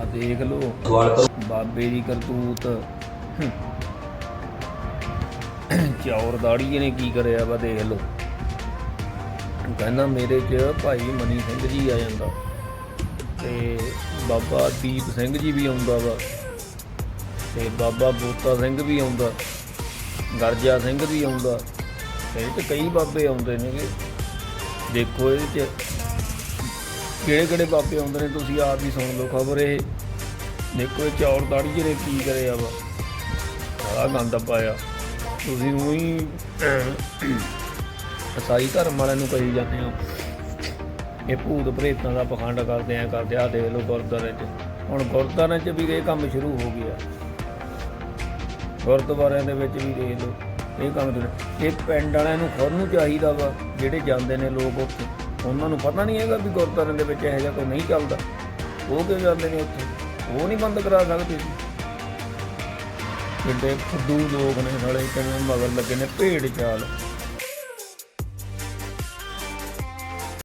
ਆ ਦੇਖ ਕਰੋ ਬਾਬੇ ਦੀ ਕਰਤੂਤ। ਚੌਰ ਦਾੜੀ ਨੇ ਕੀ ਕਰਿਆ ਵਾ ਦੇਖ ਲਓ। ਕਹਿੰਦਾ ਮੇਰੇ 'ਚ ਭਾਈ ਮਨੀ ਸਿੰਘ ਜੀ ਆ ਜਾਂਦਾ। ਤੇ ਬਾਬਾ ਦੀਪ ਸਿੰਘ ਜੀ ਵੀ ਆਉਂਦਾ ਵਾ। ਤੇ ਬਾਬਾ ਬੋਤਾ ਸਿੰਘ ਵੀ ਆਉਂਦਾ। ਗਰਜਾ ਸਿੰਘ ਵੀ ਆਉਂਦਾ। ਤੇ ਕਈ ਬਾਬੇ ਆਉਂਦੇ ਨੇਗੇ। ਦੇਖੋ ਇਹਦੇ 'ਚ ਕਿਹੜੇ ਕਿਹੜੇ ਬਾਬੇ ਆਉਂਦੇ ਨੇ ਤੁਸੀਂ ਆਪ ਹੀ ਸੁਣ ਲਓ ਖਬਰ ਇਹ। ਦੇਖੋ ਇਹ ਚੌਰ ਦਾੜੀ ਜਿਹੜੇ ਕੀ ਕਰਿਆ ਵਾ ਸਾਰਾ ਗੰਦ ਪਾਇਆ। ਤੁਸੀਂ ਨੂੰ ਹੀ ਸਾਈ ਧਰਮ ਵਾਲਿਆਂ ਨੂੰ ਕਹੀ ਜਾਂਦੇ ਹੋ। ਇਹ ਭੂਤ ਪ੍ਰੇਤਾਂ ਦਾ ਪਖੰਡ ਕਰਦੇ ਆ ਕਰਦੇ ਆ ਦੇਖ ਲਓ ਗੁਰਦੁਆਰੇ 'ਚ। ਹੁਣ ਗੁਰਦੁਆਰਿਆਂ 'ਚ ਵੀ ਇਹ ਕੰਮ ਸ਼ੁਰੂ ਹੋ ਗਿਆ। ਗੁਰਦੁਆਰਿਆਂ ਦੇ ਵਿੱਚ ਵੀ ਦੇਖ ਲਓ, ਇਹ ਕੰਮ ਇਹ ਪਿੰਡ ਵਾਲਿਆਂ ਨੂੰ ਖੁਦ ਨੂੰ ਚਾਹੀਦਾ ਵਾ, ਜਿਹੜੇ ਜਾਂਦੇ ਨੇ ਲੋਕ ਉੱਥੇ। ਉਹਨਾਂ ਨੂੰ ਪਤਾ ਨਹੀਂ ਹੈਗਾ ਵੀ ਗੁਰਦੁਆਰੇ ਦੇ ਵਿੱਚ ਇਹੋ ਜਿਹਾ ਕੋਈ ਨਹੀਂ ਚੱਲਦਾ। ਉਹ ਕਿਉਂ ਜਾਂਦੇ ਨੇ ਉੱਥੇ? ਉਹ ਨਹੀਂ ਬੰਦ ਕਰਾ ਸਕਦੇ। ਜੀ ਕਿੱਡੇ ਫੁੱਦੂ ਲੋਕ ਨੇ ਨਾਲੇ ਕਿਵੇਂ ਮਗਰ ਲੱਗੇ ਨੇ ਭੇਡ ਚਾਲ।